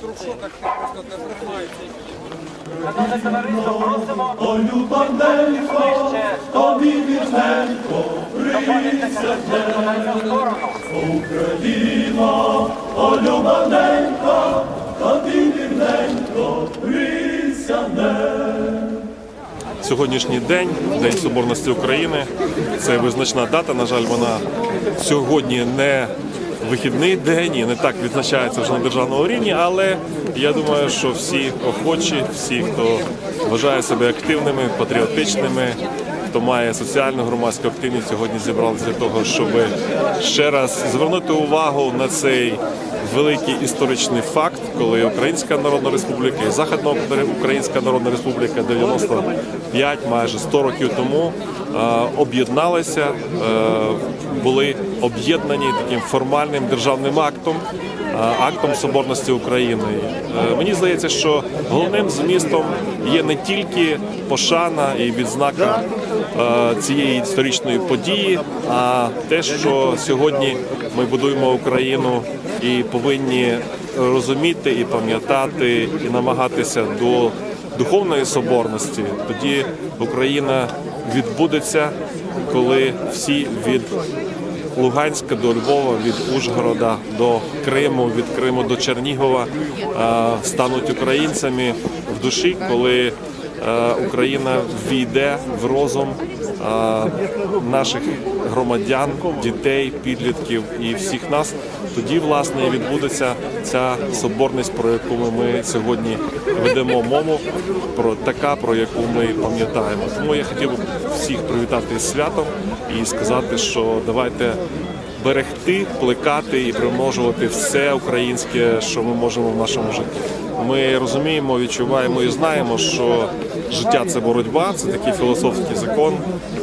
просто не тримається. Олю Банденко, ще тобі вірненько, сторону. Україна, Олю присяне. Сьогоднішній день, День Соборності України, це визначна дата. На жаль, вона сьогодні не вихідний день і не так відзначається вже на державному рівні, але я думаю, що всі охочі, всі, хто вважає себе активними, патріотичними, хто має соціальну громадську активність, сьогодні зібралися для того, щоб ще раз звернути увагу на цей великий історичний факт, коли Українська Народна Республіка і Західна Українська Народна Республіка 95, майже 100 років тому е, об'єдналися, е, були об'єднані таким формальним державним актом, актом соборності України. Е, Мені здається, що головним змістом є не тільки пошана і відзнака е, цієї історичної події, а те, що сьогодні ми будуємо Україну і повинні розуміти і пам'ятати, і намагатися до духовної соборності. Тоді Україна відбудеться, коли всі від Луганська до Львова, від Ужгорода до Криму, від Криму до Чернігова е, стануть українцями в душі, коли Україна війде в розум е, наших громадян, дітей, підлітків і всіх нас. Тоді власне відбудеться ця соборність, про яку ми сьогодні ведемо мову, про така, про яку ми пам'ятаємо. Тому я хотів всіх привітати з святом і сказати, що давайте берегти, плекати і примножувати все українське, що ми можемо в нашому житті. Ми розуміємо, відчуваємо і знаємо, що життя це боротьба, це такий філософський закон,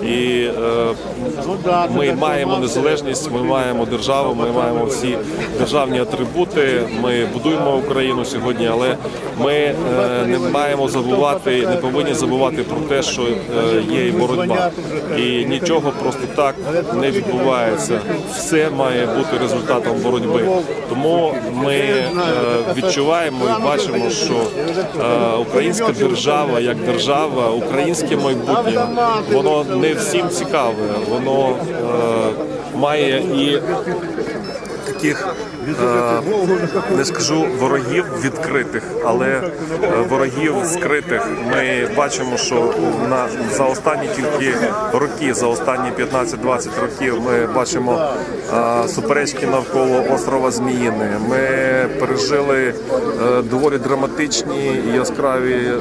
і е, ми маємо незалежність, ми маємо державу, ми маємо всі державні атрибути. Ми будуємо Україну сьогодні, але ми е, не маємо забувати, не повинні забувати про те, що е, є і боротьба, і нічого просто так не відбувається. Все має бути результатом боротьби. Тому ми е, відчуваємо і бачимо, що е, українська держава як держава, українське майбутнє, воно не всім цікаве, воно е, має і таких не скажу ворогів відкритих, але е, ворогів скритих. Ми бачимо, що на за останні тільки роки, за останні 15-20 років, ми бачимо е, суперечки навколо острова Зміїни. Ми пережили е, доволі драматичні і яскраві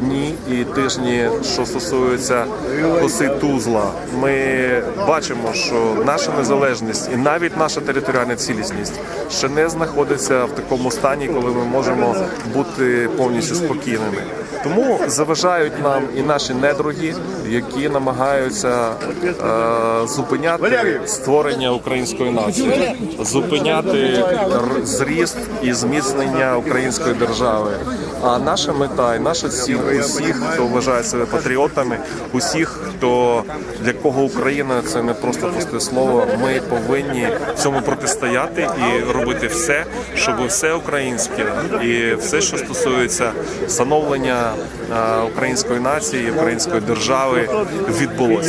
дні і тижні, що стосуються коси Тузла. Ми бачимо, що наша незалежність і навіть наша територіальна цілісність ще не знаходиться в такому стані, коли ми можемо бути повністю спокійними. Тому заважають нам і наші недруги, які намагаються е, зупиняти створення української нації, зупиняти р- зріст і зміцнення української держави. А наша мета і наша ціль усіх, хто вважає себе патріотами, усіх, хто для кого Україна це не просто пусте слово. Ми повинні цьому протистояти і робити все, щоб все українське і все, що стосується становлення е, української нації, української держави, відбулося.